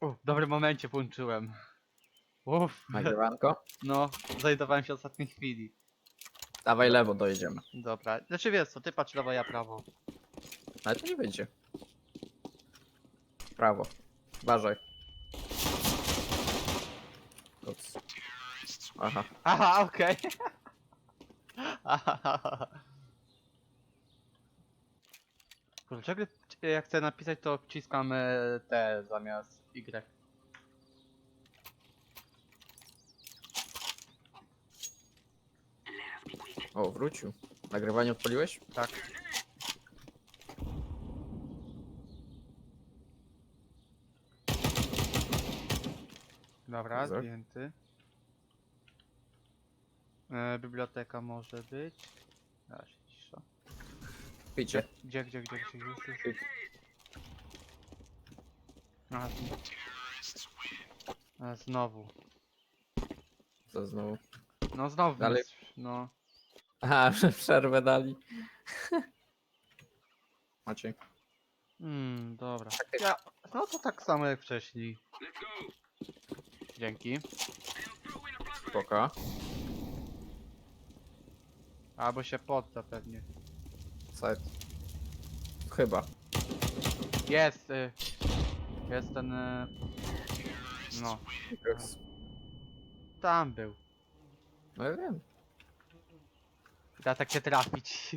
U, w dobrym momencie włączyłem. Uff, Nagrywanko? no, znajdowałem się w ostatniej chwili. Dawaj lewo, dojedziemy. Dobra, znaczy wiesz co, ty patrz lewo, ja prawo. Ale to nie wyjdzie. Prawo. Uważaj. Ups. Aha. Aha, okej. Kurczę, czego- jak chcę napisać, to wciskam e, T zamiast Y. O, wrócił. Nagrywanie odpaliłeś? Tak. Dobra, zdjęty. E, biblioteka może być. A, się cisza. Picie. Gdzie, gdzie, gdzie, gdzie, gdzie, gdzie? A, z- A, znowu. Co znowu? No znowu. Dalej. jest- No. Aha, że przerwę dali. Maciej. Hmm, dobra. Ja, no to tak samo jak wcześniej. Dzięki. Spoko. Albo się podda pewnie. Side. Chyba. Jest! Y, jest ten... Y, no, tam był. No ja wiem. Da tak się trafić.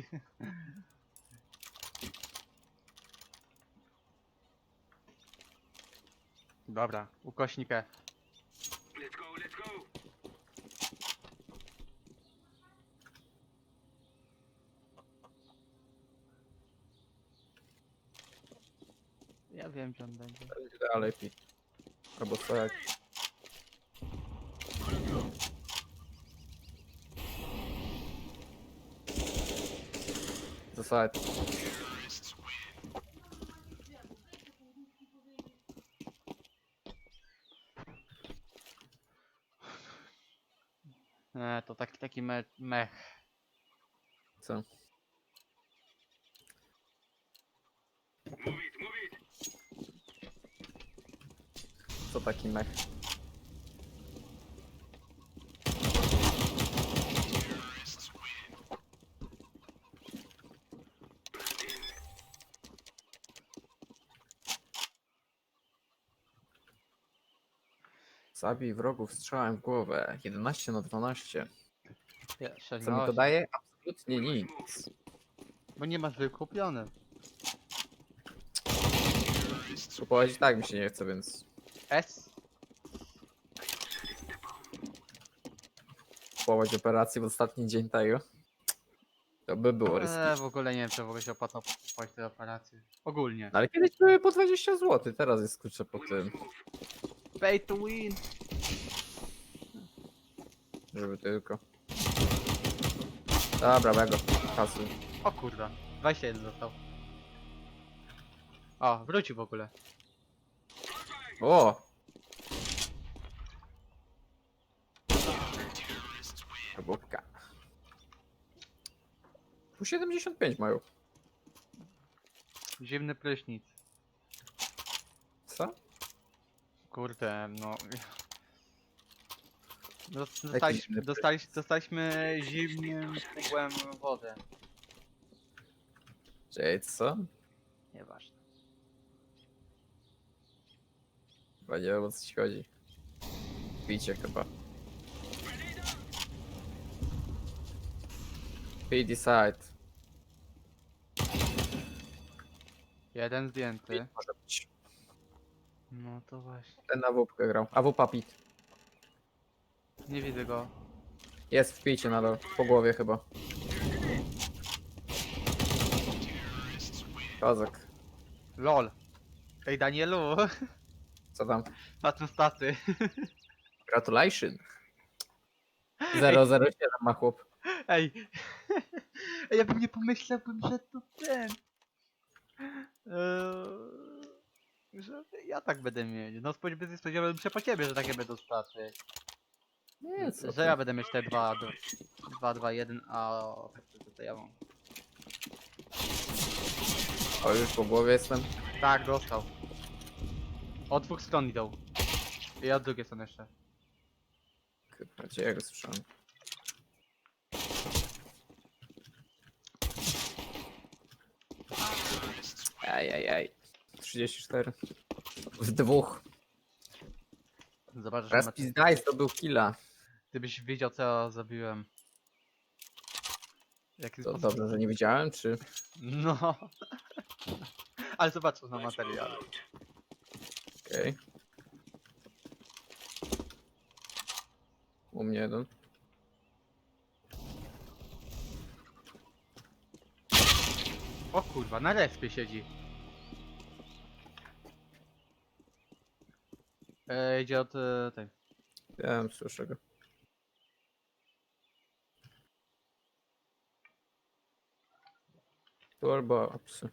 Dobra, ukośnik F. Ja wiem, gdzie on będzie. Dalej pi. Albo. To side. E, to taki, taki me mech. Co? Co taki mech? Zabij wrogów strzałem w głowę. 11 na 12. Jeszcze Co mi to daje? Absolutnie nic. bo nie masz wykupione. Kupować i tak mi się nie chce, więc S? kupować operację w ostatni dzień tego. To by było Eee, ryzykowne. w ogóle nie wiem, czy w ogóle się opłaca kupować te operacje. Ogólnie. No Ale kiedyś były po 20 zł, teraz jest kurczę po tym, Pay to win! żeby tylko. Dobra, mego. Kasuj. O kurwa, 21 został. O, wrócił w ogóle. O! Robótka. Tu 75 mają. Zimny prysznic. Co? Kurde, no. Dos- Dostaliśmy, zimny dostaliśmy, dostaliśmy zimnym kubłem wodę. Czyli co? Nieważne. Chyba nie wiem o co ci chodzi. Picie chyba. PD side. Jeden zdjęty. Może być. No to właśnie. Ten na WP grał. A WP pit. Nie widzę go. Jest w picie nadal. Po głowie chyba. Kozak. LOL. Ej Danielu, Co tam? tym staty. Gratulation. 007 ma chłop. Ej. Ej, ja bym nie pomyślałbym, że to ten. Eee, że ja tak będę mieć. No spodziewałbym spodziewałbym się po ciebie, że takie będą staty. Nie, co Że ty. ja będę mieć te 2, 2, 2, 1, a o, to, to ja mam. O, już po głowie jestem. Tak, dostał. Od dwóch stron idą. I od drugiej strony jeszcze. Kurwa, gdzie ja go słyszałem? Ajajaj. 34. W dwóch. Zobacz, że Raz ma... Dice to był killa. gdybyś wiedział co ja zrobiłem. Jaki To sposób- dobrze, że nie widziałem, czy... No. Ale zobacz na materiale. Okej. U mnie jeden. O kurwa, na respie siedzi. E, idzie od e, tej. Wiem, słyszę go. Turbo psy.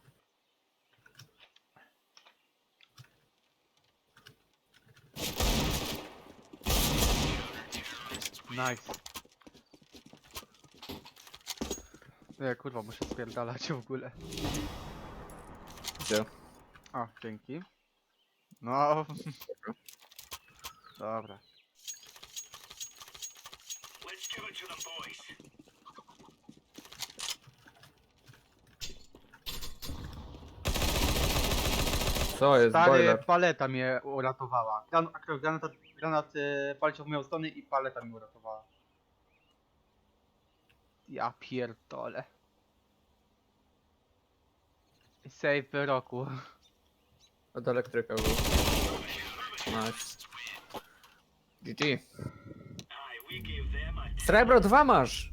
Nice. Nie, kurwa, muszę spierdalać w ogóle. Gdzie? O, dzięki. No. Dobra. Co jest, Stary, boiler? paleta mnie uratowała. Gran, akurat granat, granat poleciał w moją stronę i paleta mnie uratowała. Ja pierdolę. Save roku. Od elektryka był. Nice. GG. Srebro 2 masz!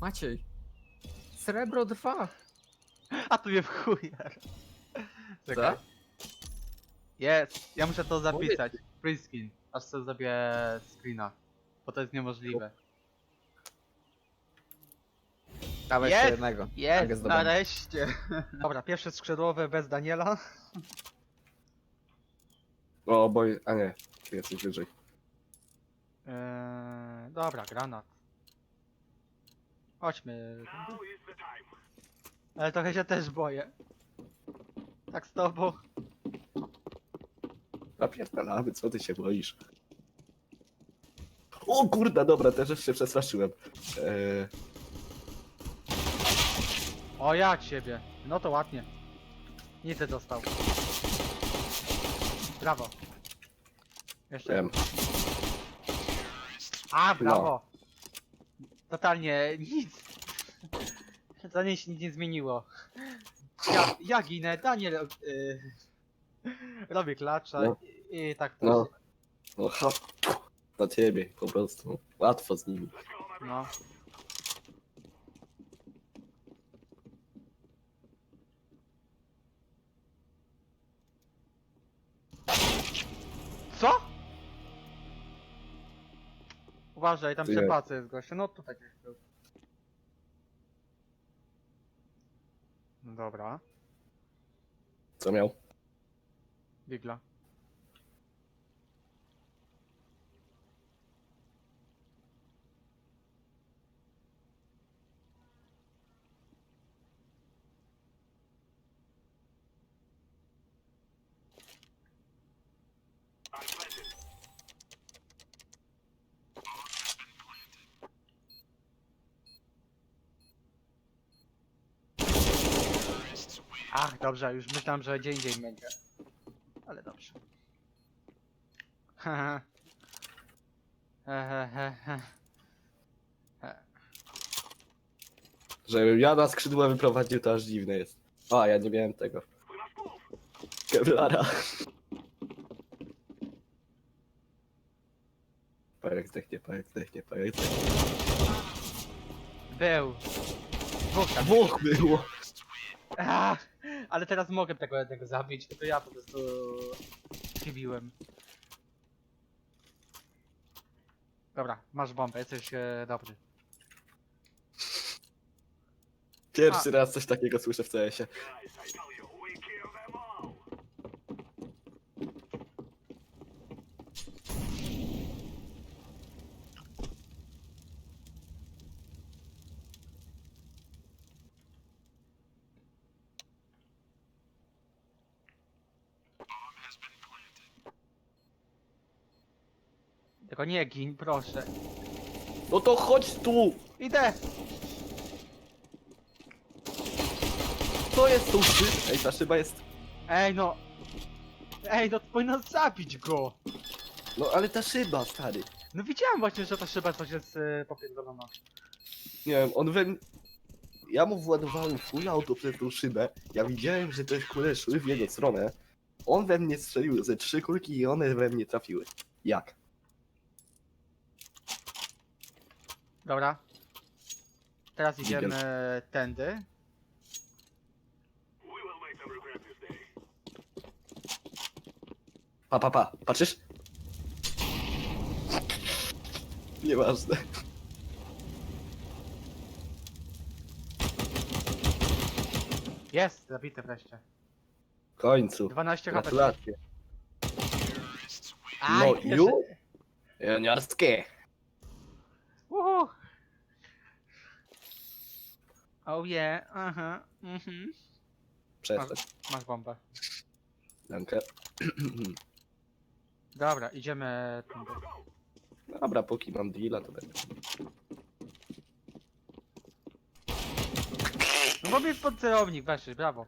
Maciej. Srebro 2. A tu mnie w chuja. Czekaj. Jest, ja muszę to zapisać. Print screen. Aż sobie zrobię screena. Bo to jest niemożliwe. Dawaj Jest! jeszcze jednego. Tak Jest, jest zdobędę. nareszcie. Dobra, pierwsze skrzydłowe bez Daniela. O, boj, a nie, tu jesteś wyżej. Eee, dobra, granat. Chodźmy. Ale trochę się też boję. Tak z tobą. Napierdalamy, co ty się boisz? O kurda, dobra, też już się przestraszyłem. Eee, O ja ciebie. No to ładnie. Nic dostał. Brawo. Jeszcze. wiem. A, brawo. Totalnie nic. Za niej się nic nie zmieniło. Ja, ja ginę, Daniel y, robi klacza No. i, i tak to. No. No ha, na ciebie, po prostu. Łatwo z nimi. No. Co? Uważaj, tam Ty. przepacy jest gościa. No tutaj gdzieś był. No dobra, Co miał? Wigla. Ach, dobrze, już myślałem, że gdzie indziej będzie. Ale dobrze. Haha. Żebym ja na skrzydła wyprowadził, to aż dziwne jest. A, ja nie miałem tego. Kevlara. Parek zdechnie, parek zdechnie, parek zdechnie. Był. Dwóch tam. Dwóch było! Ach, ale teraz mogę tego jednego zabić, tylko ja po prostu chybiłem. Dobra, masz bombę, jesteś e, dobry. Pierwszy raz coś takiego słyszę w CS-ie. Tylko nie gin, proszę. No to chodź tu! Idę! To jest tą szybą. Ej, ta szyba jest... Ej no! Ej no, powinno zabić go! No ale ta szyba, stary. No widziałem właśnie, że ta szyba coś jest yy, popierdolona. Nie wiem, on we mnie... Ja mu władowałem full auto przez tą szybę. Ja widziałem, że te kule szły w jego stronę. On we mnie strzelił ze trzy kulki i one we mnie trafiły. Jak? Dobra. Teraz idziemy tędy. Pa, pa, pa. Patrzysz? Nieważne. Jest, zabity wreszcie. W końcu. 12 HP. Gratulacje. Aj, No, pierwszy- ju? Juniorski. Uhu. Oh yeah, aha, mhm. Przestań. Masz bombę. Dankę. Dobra, idziemy tędy. Dobra, póki mam deala, to będę. No bo mi pod celownik weszli, brawo.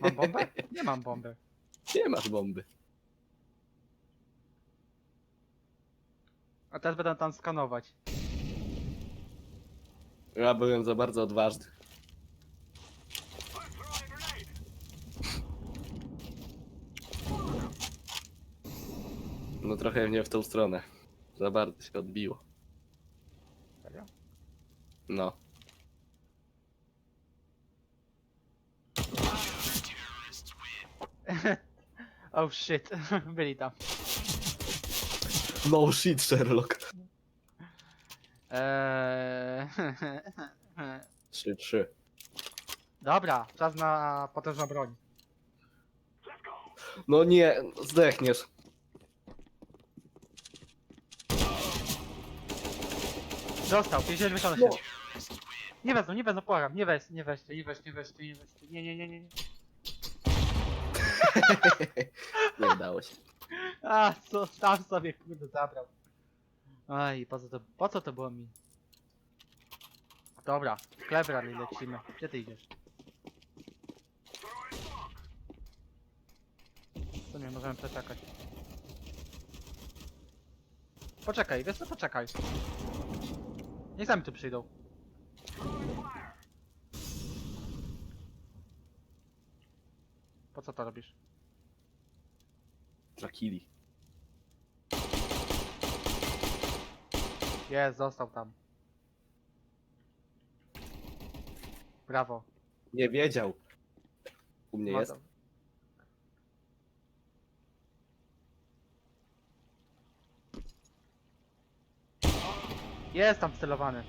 Mam bombę? Nie mam bomby. Nie masz bomby. A teraz będę tam skanować. Ja byłem za bardzo odważny. No trochę nie w tą stronę. Za bardzo się odbiło. Serio? No. Oh shit, byli tam. No shit, Sherlock. Eee... 3-3. Dobra, czas na potężną broń. No nie, zdechniesz. Dostał, 57 się. Nie wezmą, nie wezmą, błagam, nie weź, nie weźcie, nie weźcie, nie weźcie, nie weźcie, nie, nie, nie, nie. nie. Nie udało się. A, co, sam sobie kurde zabrał. Aj, po co to, po co to było mi? Dobra, w Cleverly lecimy. Gdzie ty idziesz? W sumie możemy przeczekać. Poczekaj, wiesz co, poczekaj. Niech sami tu przyjdą. Po co to robisz? Drakili. Jest, został tam. Brawo. Nie wiedział. U mnie jest. Jest tam celowany.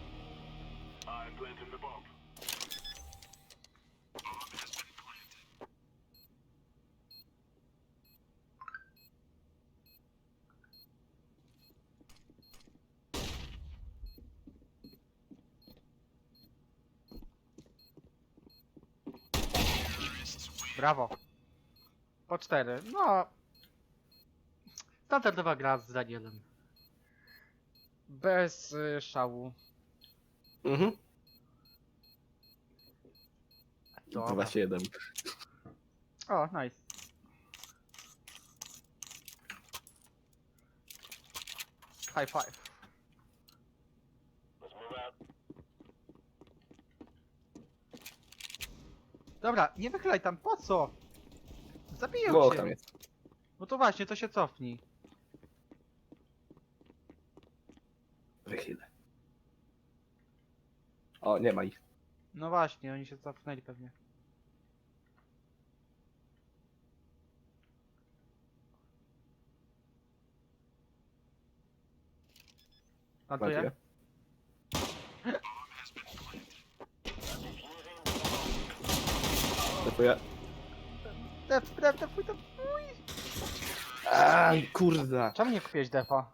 Brawo. Po cztery. No. Standardowa gra z Danielem. Bez y, szału. Mhm. Dobra. 2-7. O, nice. High five. Dobra, nie wychylaj tam, po co? Zabiję No, cię. tam jest. No to właśnie, to się cofnij. Wychylę. O, nie ma ich. No właśnie, oni się cofnęli pewnie. Plantuję? Ładuję. Dziękuję. Def, def, def, def. A, kurda. Czemu nie kupiłeś defa?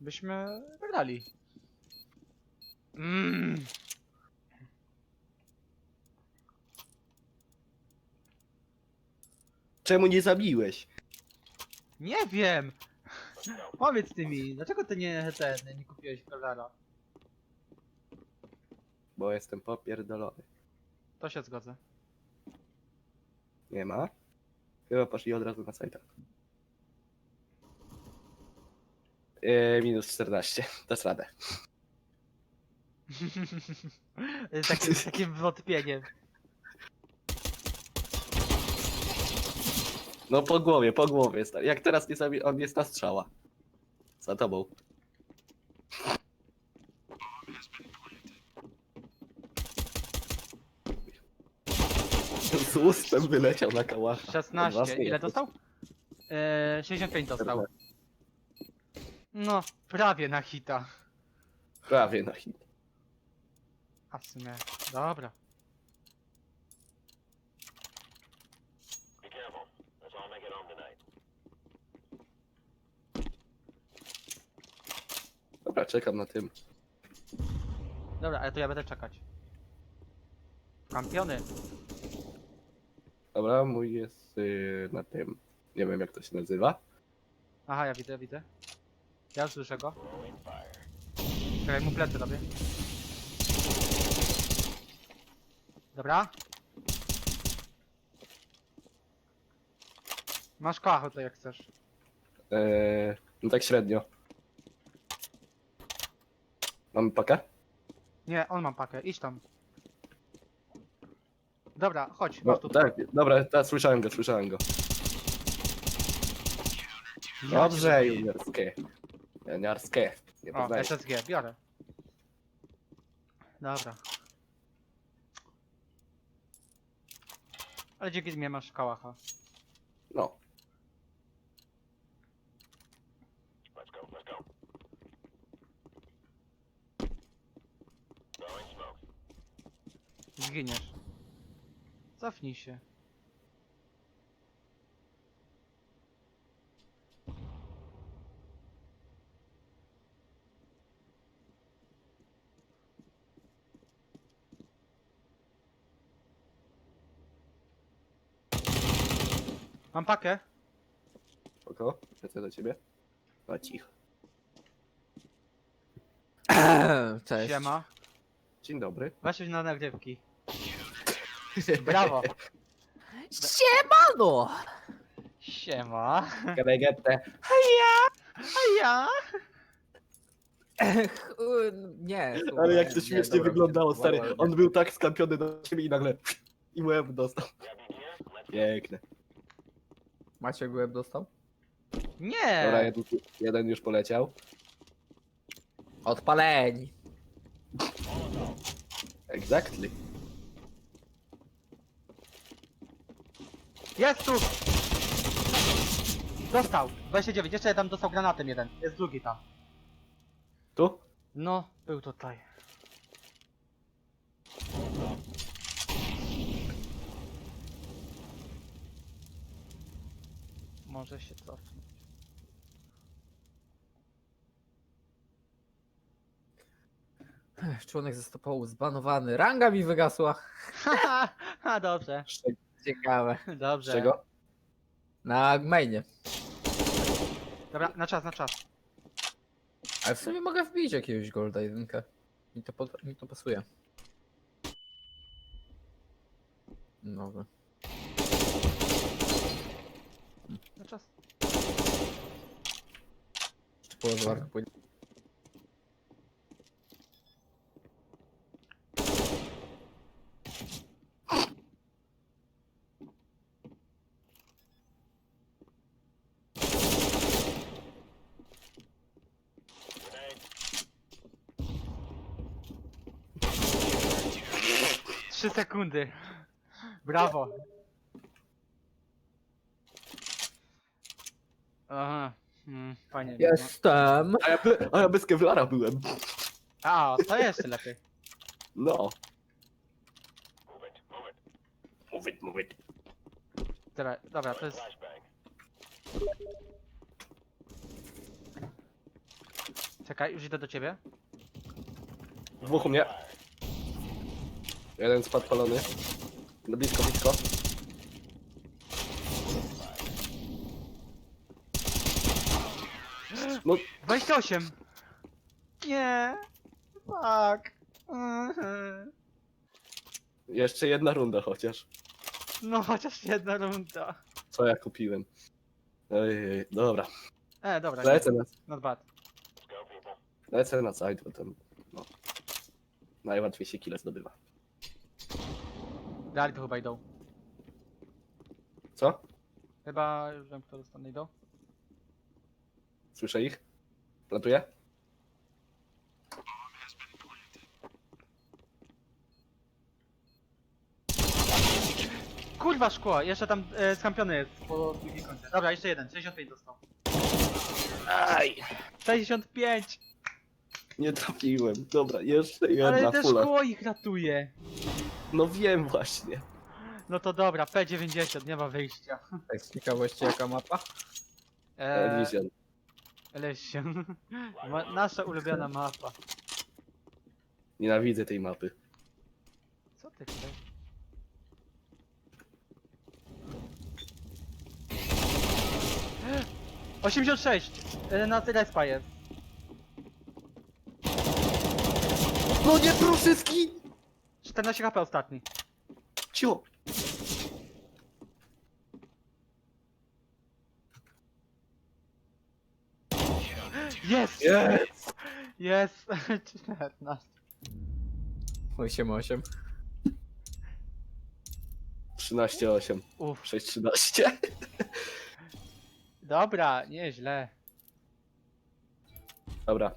Byśmy wygrali. Mm. Czemu nie zabiłeś? Nie wiem! Powiedz ty mi, dlaczego ty nie ten, nie kupiłeś Brawlera? Bo jestem popierdolony. To się zgodzę. Nie ma? Chyba poszli od razu na sajta. Yy, minus 14. Dasz radę. Z takim, z takim wątpieniem. No po głowie, po głowie. stary. Jak teraz nie sobie, on jest na strzała. Za tobą. Z ustem wyleciał na kałacha. 16. Własny Ile dostał? Eee, 65 dostał. No, prawie na hita. Prawie na hit. A w sumie, dobra. Dobra, czekam na tym. Dobra, ale to ja będę czekać. Kampiony. Dobra, mój jest yy, na tym. Nie wiem jak to się nazywa. Aha, ja widzę, widzę. Ja już słyszę go. Czekaj, mu plecy robię. Dobra. Masz kachę to jak chcesz. Yy, no tak średnio. Mamy pakę? Nie, on ma pakę, idź tam. Dobra, chodź, No, masz tu. tak, dobra, tak, słyszałem go, słyszałem go. Dobrze, juniorskie. Juniorskie. Nie O, poznaję. SSG, biorę. Dobra. Ale dzięki mnie masz kałacha. No. Zginiesz. Cofnij się. Mam pakę. Spoko, lecę do ciebie. No cicho. Cześć. Siema. Dzień dobry. Weź na nagrywki. Brawo. Siemano! Siema. Karegetę. A ja? Nie. Ale jak to nie, śmiesznie dobra, wyglądało, stary. ładnie. On był tak skampiony do ciebie i nagle i łeb dostał. Piękne. Maciek łeb dostał? Dobra, Nie. jeden, jeden już poleciał. Odpaleni. Exactly. Jest tu! Dostał! 29, jeszcze tam dostał granatem jeden. Jest drugi tam. Tu? No, był tutaj. Może się cofnąć. Członek zespołu zbanowany. Ranga mi wygasła. Ha, dobrze, Ciekawe. Dobrze. Czego? Na mainie. Dobra, na czas, na czas. Ale w sumie mogę wbić jakiegoś golda jedynkę. Mi to, pod... mi to pasuje. Nowy. Na czas. Jeszcze połowa pójdzie. 3 sekundy. Brawo. Aha, mm, fajnie. Jestem. A ja, by, a ja bez Kevlara byłem. A, to jeszcze lepiej. No. Move it, move it. Move it, move it. Dobra, dobra, to jest... Czekaj, już idę do ciebie. Dwóch u mnie. Jeden spadł palony. No blisko, blisko. No. 28! Nie! Fuck! Mhm. Jeszcze jedna runda chociaż. No chociaż jedna runda. Co ja kupiłem? Ej, dobra. E, dobra, Lecę nie, na, not bad. lecę na side, bo tam, no. Najłatwiej się kile zdobywa. Dalej to chyba idą. Co? Chyba już wiem, kto dostanę idą. Słyszę ich? Plantuję? Kurwa szkło, jeszcze tam e, skampiony jest po drugiej końcu. Dobra, jeszcze jeden, 65 dostał. Aj! 65! Nie trafiłem. Dobra, jeszcze jedna Ale też fula. szkło ich ratuje. No wiem właśnie. No to dobra, P90, nie ma wyjścia. Tak z ciekawości jaka mapa? Eee, Elysian. Elysian. Ma, nasza ulubiona mapa. Nienawidzę tej mapy. Co ty chcesz? Osiemdziesiąt sześć! E, Na respa jest. No nie proszę skin! 14 HP ostatni. Cio! Jest! Jest! Jest! 14. 8-8. 13-8. Uff, 6-13. dobra, nieźle. Dobra,